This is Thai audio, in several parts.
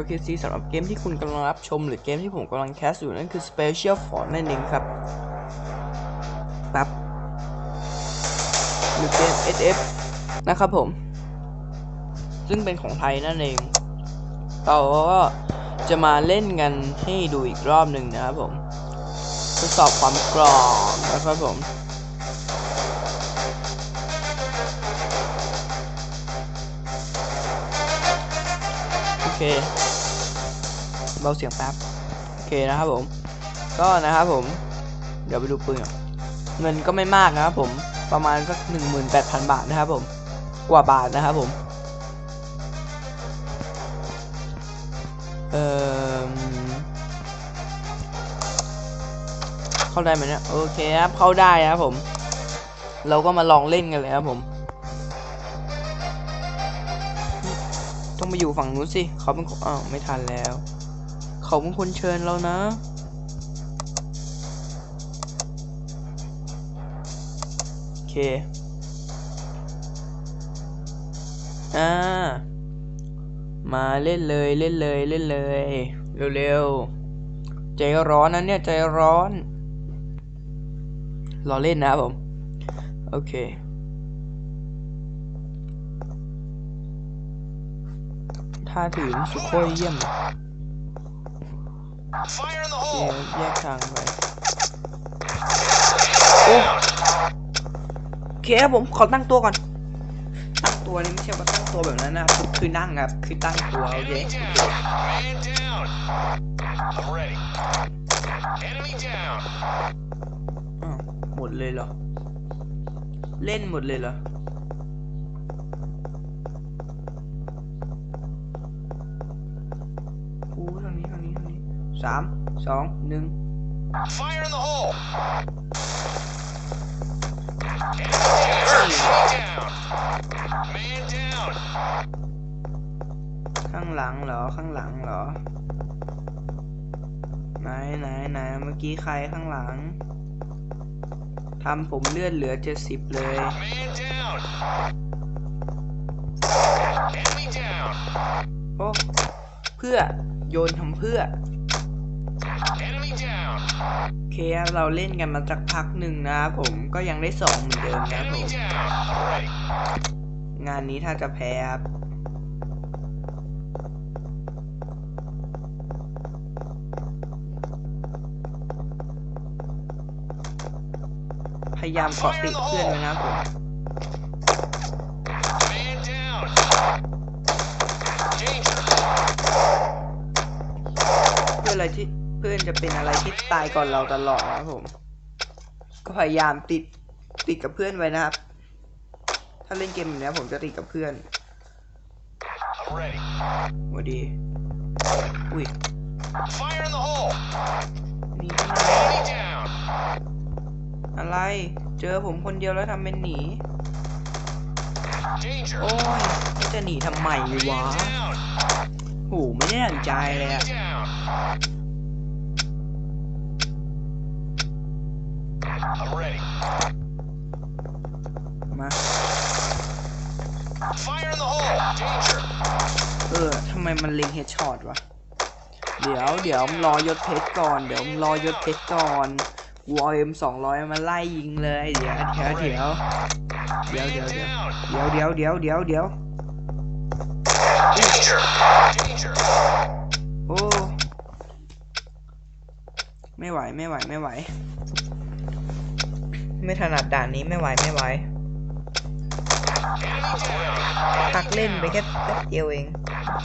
LKC สำหรับเกมที่คุณกำลังรับชม หรือเกมที่ผมกำลังแคสอยู่นั่นคือ Special Force นั่นเองครับปั๊บหรือเกม SF นะครับผม ซึ่งเป็นของไทยนั่นเองเราก็จะมาเล่นกันให้ดูอีกรอบหนึ่งนะครับผมทดสอบความกรอบนะครับผม เคเบาเสียงแป๊บโอเคนะครับผม ก็นะครับผม เดี๋ยวไปดูปืนเงินก็ไม่มากนะครับผมประมาณสัก18,000บาทนะครับผม กว่าบาทนะครับผม เออเข้าได้ไหมเนี่ยโอเคครับเข้าได้นะครับผม เราก็มาลองเล่นกันเลยครับผม ต้องไปอยู่ฝั่งนู้นสิเขาเป็นอ้าวไม่ทันแล้ว เขาเป็นคนเชิญเรานะ โอเค อ่า มาเล่นเลยเล่นเลยเล่นเลย เร็วๆ ใจร้อนนะเนี่ย ใจร้อน รอเล่นนะผม โอเค ถ้าถือสุโคยเยี่ยมเลย Fire in the โอเค hole! แยกทางไปโอ้โอเคครับผมขอตั้งตัวก่อน ตั้งตัวนี่ไม่ใช่ว่าตั้งตัวแบบนั้นนะคือนั่งครับคือตั้งตัวโอเย้หมดเลยเหรอ เล่นหมดเลยเหรอ สามสองหนึ่ง Fire in the hole! Enemy down! Man down! ข้างหลังเหรอ ข้างหลังเหรอ ไหนไหนไหนเมื่อกี้ใครข้างหลัง ทำผมเลือดเหลือเจ็ดสิบเลย Man down! Enemy down! โอ้ เพื่อ โยนทำเพื่อ Enemy down! โอเคครับเราเล่นกันมาสักพักหนึ่งนะครับผมก็ยังได้สองเหมือนเดิมนะครับผ Enemy ม down! I'm ready. งานนี้ถ้าจะแพ้ครับพยายามเกาะติดเพื่อนไว้นะครับผม Man down! Danger! เพื่อนอะไรที่ เพื่อนจะเป็นอะไรที่ตายก่อนเราตลอดนะครับผม ก็พยายามติดติดกับเพื่อนไว้นะครับ ถ้าเล่นเกมแบบนี้ผมจะติดกับเพื่อนวัสดี อุ้ยนี่อะไร เจอผมคนเดียวแล้วทำเป็นหนี โอ้ยจะหนีทำไมวะโหไม่ได้ดั่งใจเลยอะ I'm ready. มา Fire in the hole! Danger! เออทำไมมันเล็งเฮดช็อตวะ เดี๋ยวเดี๋ยวรอยศเพชรก่อน เดี๋ยวรอยศเพชรก่อนวอเอ็มสองร้อยมาไล่ยิงเลย เดี๋ยวเดี๋ยวเดี๋ยวเดี๋ยวเดี๋ยว Man เดี๋ยว down! เดี๋ยวเดี๋ยวเดี๋ยวเดี๋ยวเดี๋ยว Danger! Danger! โอ้ ไม่ไหวไม่ไหวไม่ไหว ไม่ถนัดด่านนี้ไม่ไหวไม่ไหว Enemy down! พักเล่นไปแค่แป๊บเดียวเอง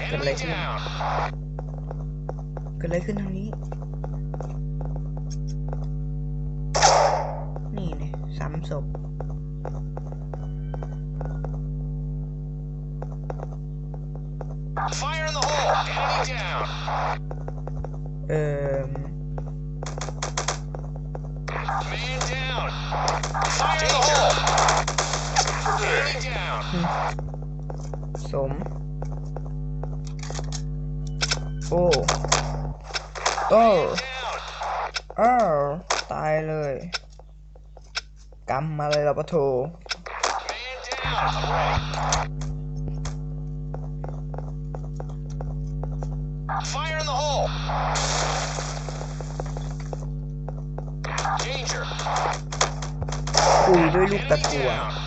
เกิดอะไร Enemy ขึ้น down! เกิดอะไรขึ้นทางนี้ นี่เนี่ยซ้ำศพ Fire in the hole! Enemy down! เอ่อ Man down! Fire in the hole! Enemy down! สม โอ้ โอ้ Down! อ้าวตายเลยกำมาเลยเราปะโถ Man down! I'm ready. Fire in the hole. Danger. คุยด้วยลูกตะกัว down.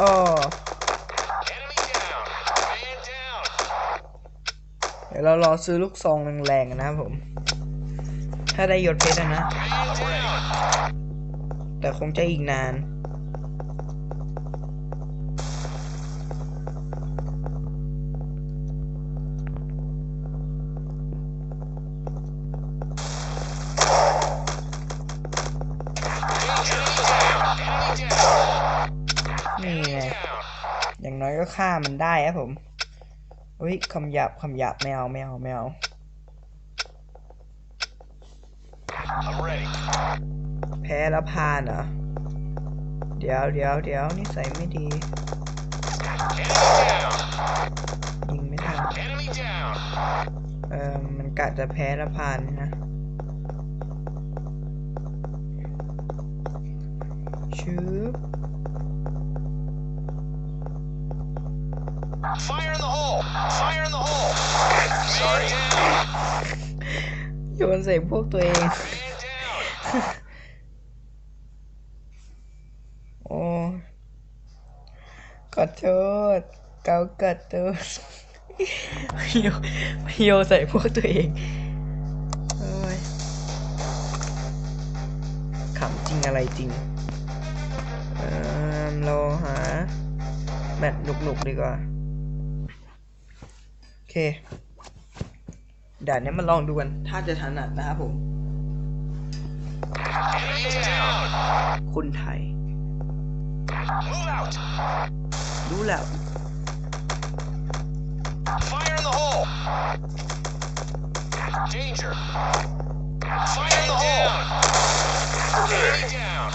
อ้อเดี๋ยวเรารอซื้อลูกซองแรงๆนะครับผม ถ้าได้ยศเพชรนะ แต่คงจะอีกนาน ฆ่ามันได้ครับผมอุ้ยคำหยาบคำหยาบไม่เอาไม่เอาไม่เอาแพ้แล้วพานเหรอเดี๋ยวเดี๋ยวเดี๋ยวนิสัยไม่ดียิงไม่ทันเออมันกะจะแพ้แล้วพานนะชืบ Fire in the hole. Fire in the hole. Sorry. Man down. โยนใส่พวกตัวเอง Man down. โอ้ขอโทษ เกากัดตัวโยโยใส่พวกตัวเองโอ้ยขำจริงอะไรจริงเออเราหาแมตช์หนุกๆดีกว่าโอ เคเดี๋ยวนี้มาลองดูกัน ถ้าจะถนัดนะครับผม Enemy down. คนไทย Move out. รู้แล้ว Fire in the hole. Danger. Fire in the hole. Enemy down.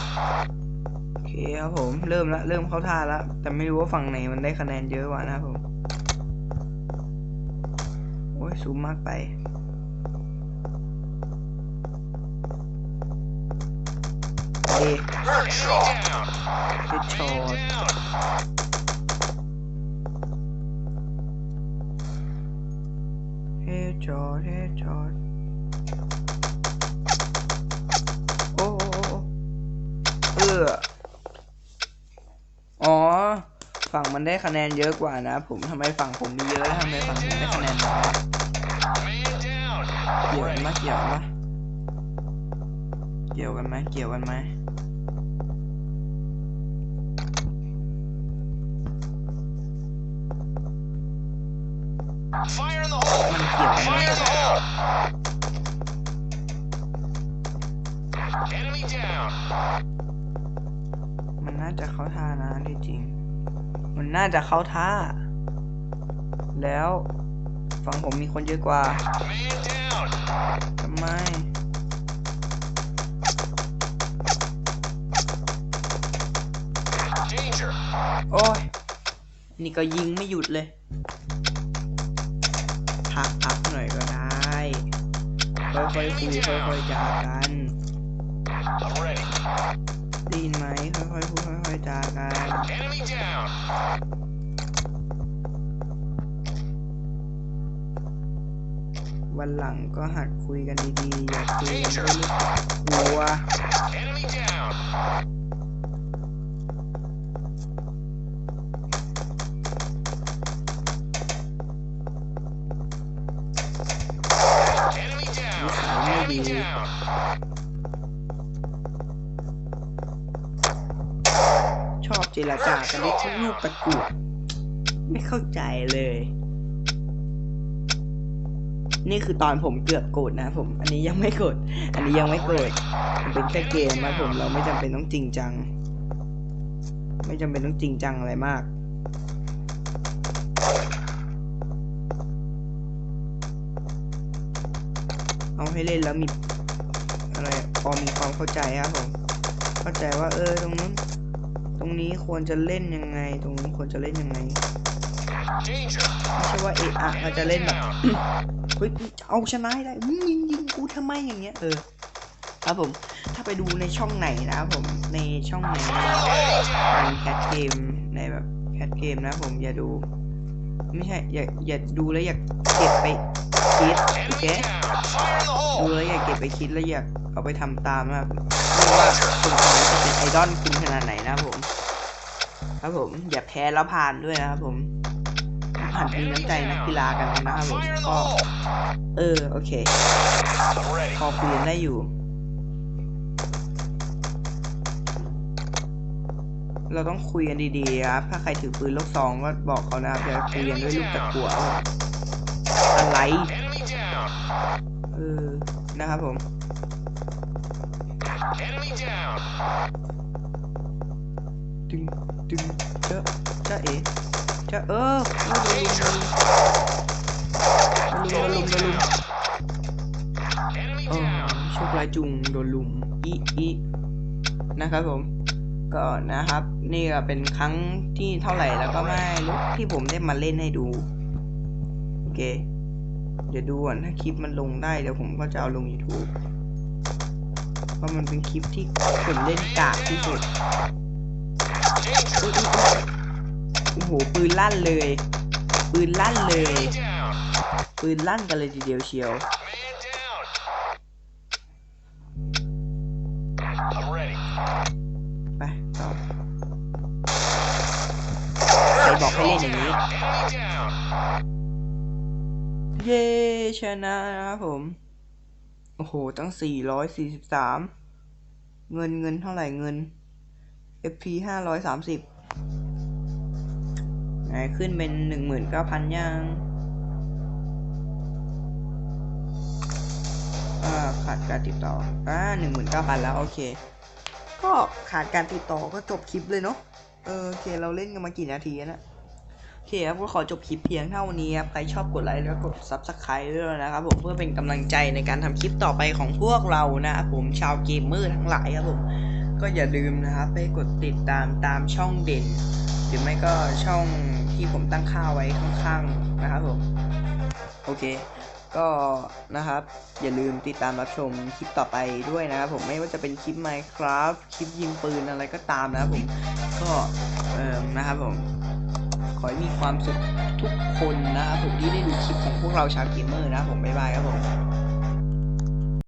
โอเคครับผม เริ่มละ เริ่มเข้าท่าละ แต่ไม่รู้ว่าฝั่งไหนมันได้คะแนนเยอะกว่านะครับผมโอ้ยซูมมากไป เด Enemy down. เฮดช็อตเฮดช็อตเฮดช็อตโอ้โอ้โอ้เออ ฝั่งมันได้คะแนนเยอะกว่านะ ผมทำไมฝั่งผมมีเยอะแล้วทำไมฝั่งผมได้คะแนนน้อย Man down. เกี่ยวกัน Ready. ไหมเกี่ยวกันไหมเกี่ยวกันไหมเกี่ยวกันไหม Fire in the hole. มันเกี่ยวกันไหม Fire in the hole. Enemy down. มันน่าจะเข้าท่านะที่จริง มันน่าจะเข้าท่า แล้วฝั่งผมมีคนเยอะกว่าทำไมโอ้ย นี่ก็ยิงไม่หยุดเลย พักพักหน่อยก็ได้ ค่อยๆคุยค่อยๆจากัน I'm ready. ได้ยินไหมค่อยๆพูดค่อยๆจากัน Enemy down. วันหลังก็หัดคุยกันดีๆ อย่าคุยกันด้วยกลัว Enemy down. Enemy down. Enemy down. ชอบ เจรจากันด้วยลูกตะกวดไม่เข้าใจเลย นี่คือตอนผมเกือบโกรธนะผม อันนี้ยังไม่โกรธอันนี้ยังไม่โกรธมันเป็นแค่เกมนะผมเราไม่จำเป็นต้องจริงจัง ไม่จำเป็นต้องจริงจังอะไรมากเอาให้เล่นแล้วมีอะไรพอมีความเข้าใจครับผม เข้าใจว่าเออตรงนู้น นี้ควรจะเล่นยังไง ตรงนู้นควรจะเล่นยังไง Danger. ไม่ใช่ว่าเอะอะเราจะเล่นแบบ Down. เฮ้ยเอาชนะให้ได้มึงยิงยิงกูทำไมอย่างเงี้ยเออครับผมถ้าไปดูในช่องไหนนะครับผมในช่องไหนในการแคทเกมในแบบแคทเกมนะครับผมอย่าดู ไม่ใช่อย่าอย่าดูแล้วอย่าเก็บไปคิดโอเค Enemy down. Fire in the ดู hole. แล้วอย่าเก็บไปคิดแล้วอย่าเอาไปทำตามนะครับไม่ว่าคุณคนนี้จะเป็นไอดอลคุณขนาดไหนนะครับผม ครับผม อย่าแพ้แล้วผ่านด้วยนะครับผมผ่านมีน้ำใจนักกีฬากันนะครับผมก็เออ โอเค พอคุยนได้อยู่ เราต้องคุยกันดีๆครับ ถ้าใครถือปืนลูกซองก็บอกเขานะครับอย่าคุยกันด้วยลูกตะกั่วอะไร เออ นะครับผมดึง ดึงเจ้าเจ้าเอ๋เจ้าเออโดนลุม Danger. โดนลุมโดนลุมโดนลุม Enemy เออ down. โชคร้ายจุงโดนลุมอีอีนะครับผมก็นะครับ นี่ก็เป็นครั้งที่เท่าไหร่แล้วก็ไม่รู้ที่ผมได้มาเล่นให้ดู โอเค เดี๋ยวดูก่อนถ้าคลิปมันลงได้เดี๋ยวผมก็จะเอาลง YouTube เพราะมันเป็นคลิปที่ผมเล่นกากที่สุด โอ้โหปืนลั่นเลย ปืนลั่นเลย ปืนลั่นกันเลยทีเดียวเชียว ไปต่อใครบอกให้เล่นอย่างนี้ เย้ชนะนะครับผม โอ้โห ตั้ง 443 เงินเงินเท่าไหร่เงิน FP 530ไหนขึ้นเป็น19,000ยังอ่าขาดการติดต่อ อ่า19,000แล้ว โอเค ก็ขาดการติดต่อก็จบคลิปเลยเนาะ เออโอเค เราเล่นกันมากี่นาทีนะโอเคครับ ก็ขอจบคลิปเพียงเท่านี้ครับ ใครชอบกดไลค์แล้วก็กด Subscribe ด้วยนะครับผม เพื่อเป็นกำลังใจในการทำคลิปต่อไปของพวกเรานะครับผม ชาวเกมเมอร์ทั้งหลายครับผม ก็อย่าลืมนะครับไปกดติดตามตามช่องเด่น หรือไม่ก็ช่องที่ผมตั้งค่าไว้ข้างๆนะครับผมโอเค ก็นะครับ อย่าลืมติดตามรับชมคลิปต่อไปด้วยนะครับผมไม่ว่าจะเป็นคลิป Minecraft คลิปยิงปืนอะไรก็ตามนะครับผมก็เออนะครับผมขอให้มีความสุขทุกคนนะครับผมที่ได้ดูคลิปของพวกเราชาวเกมเมอร์นะครับผมบ๊ายบายครับผม